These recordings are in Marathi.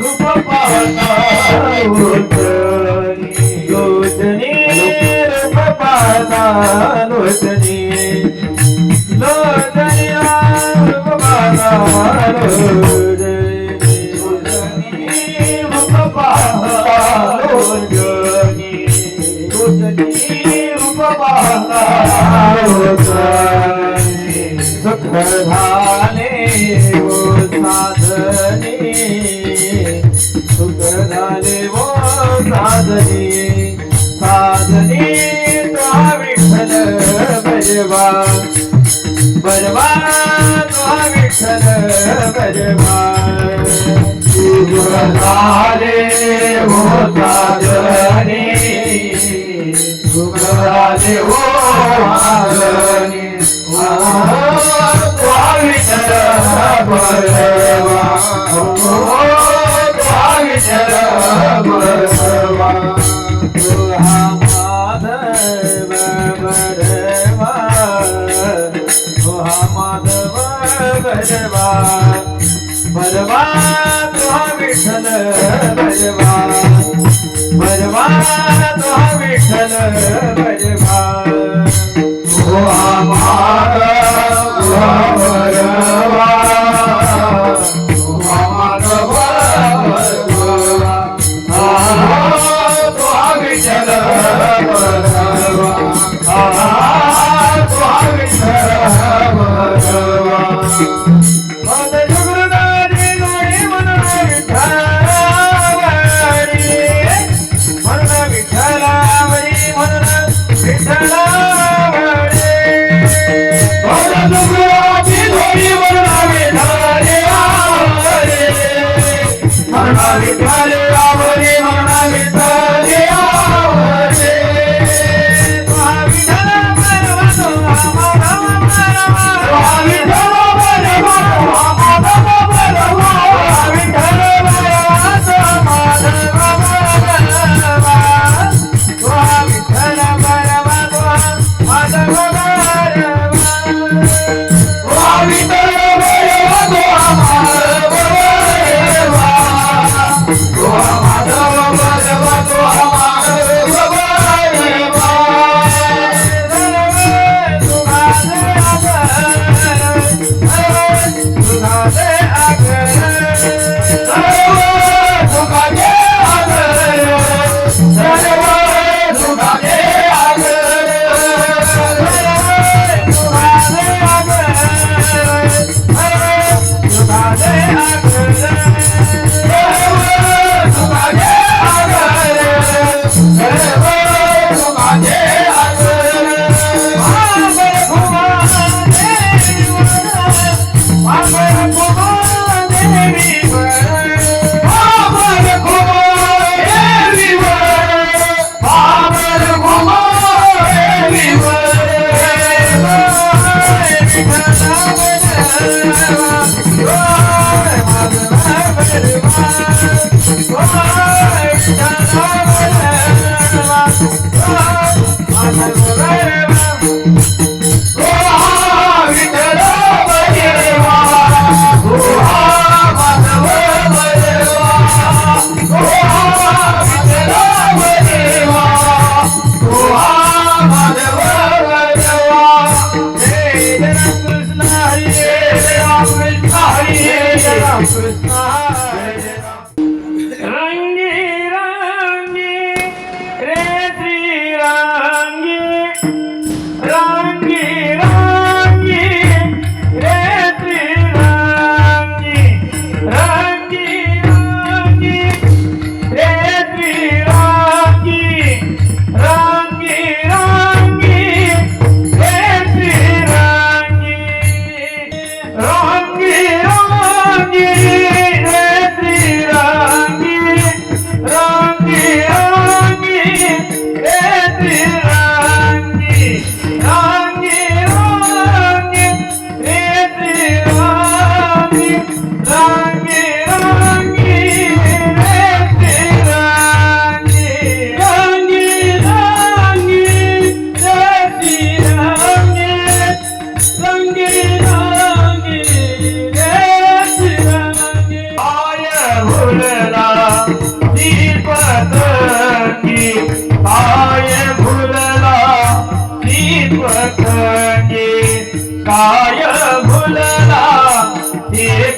Rupa Pahana Gojani Gojani نوتني बलवा बलवा तो विठ्ठल बलवा सुगराले होता जने सुगराले हो मागने तो विठ्ठल बलवा तो विठ्ठल बलवा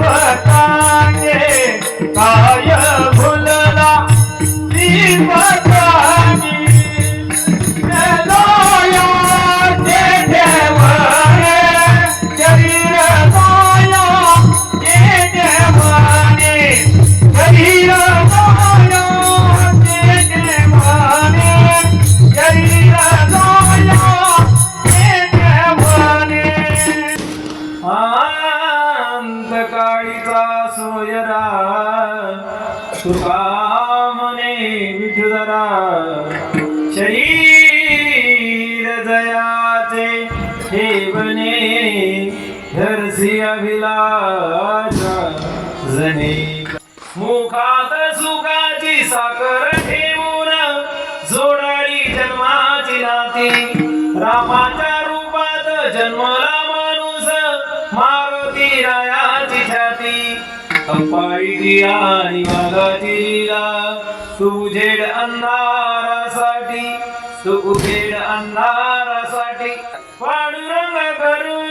पटांगे काय भुलला? विठुधरा शरीर दयाचे हे बने धरसी अभिलाषा जने. मुखात सुखाची साखर ठेवून जोडाळी जन्माची नाती. रामाच्या रूपात जन्मला माणूस मारुती रायाची छाती. अंपाळी आणि मागाची तू उजेड अंधारासाठी तू उजेड अंधारासाठी पांडुरंग करू.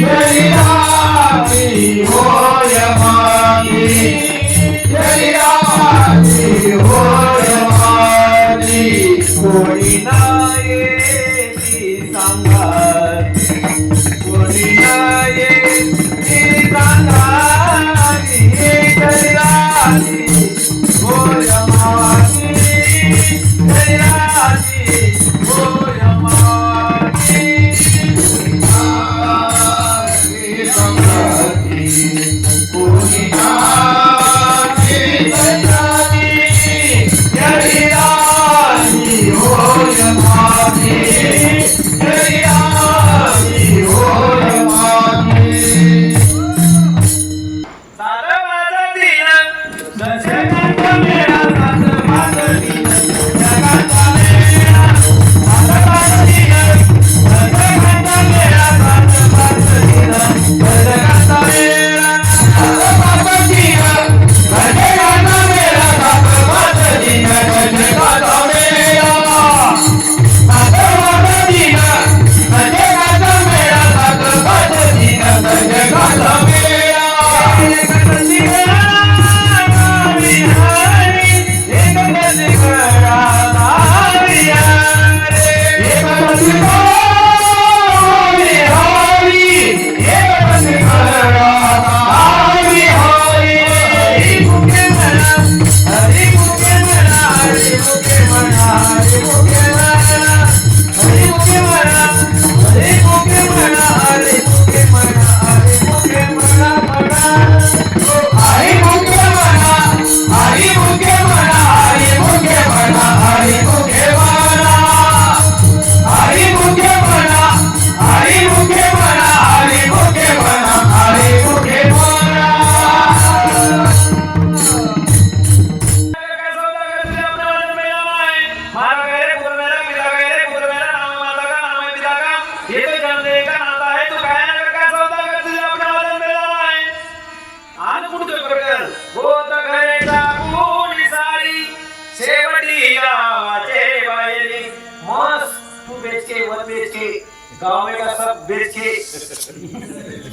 Yeah. us.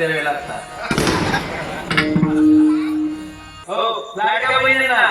द्यावे लागतात. हो लाडक्या बहिणींना.